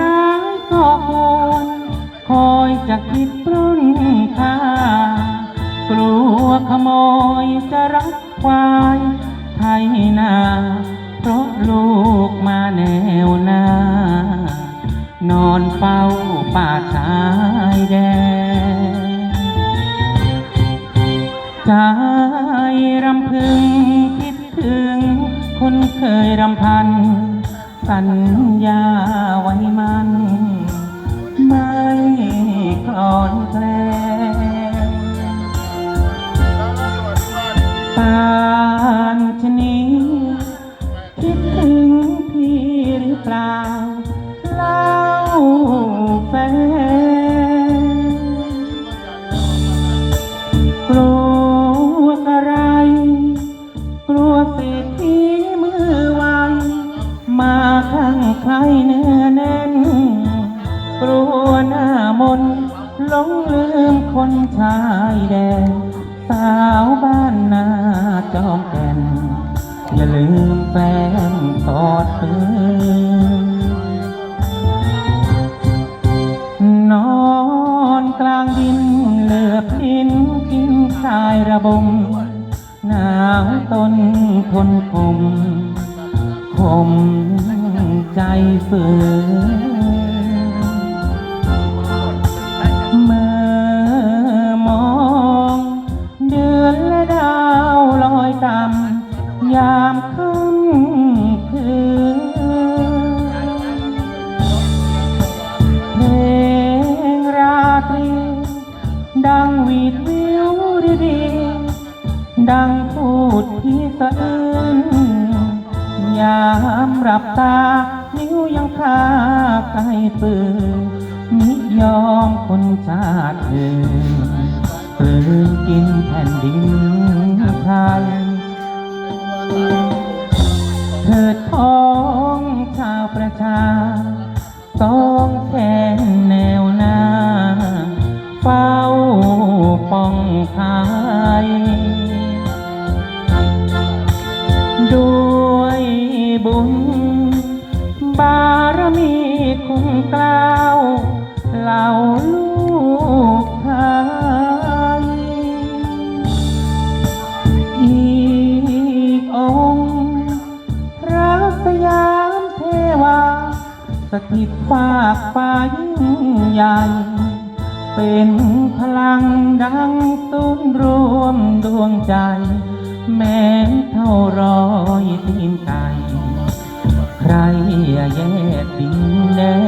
ร้ายก็ควรคอยจะคิดปล้นค่ากลัวขโมยจะรักควายไทยนาเพราะลูกมาแนวหน้านอนเฝ้าป่าชายแดนใจรำพึงคิดถึง คนเคยรำพัน สัญญาานชนี้ คิดถึงพี่หรือเปล่าเล่าแฟนกลัวอะไร กลัวเศรษฐีมือไวมาข้างใครเนื้อแน่น กลัวหน้ามนหลงลืมคนชายแดนสาวบ้าน อมแก่นอย่าลืมแฟนกอดปืนนอนกลางดินเหลือบดินกินทรายระบมหนาวต้นทนคมคมใจฝืน ดังหวีดวิวดีดีดังพูดที่สะอื้นยามหลับตา นิ้วยังคาใกล้ปืนมิยอมคนชาติอื่นกลืนกินแผ่นดินไทยเถิดท้องชาวประชาต้องแขนแนวหน้าเฝ้า องภัยด้วยบุญ บารมีคุ้มกล้าวเหล่าลูกไทยอีกองค์พระสยามเทวา สถิตฝากฟ้ายิ่งใหญ่ เป็นพลังดังศูนรวมดวงใจ แม้เท่ารอยตีนไก่ ใครอย่าแยกดินแดน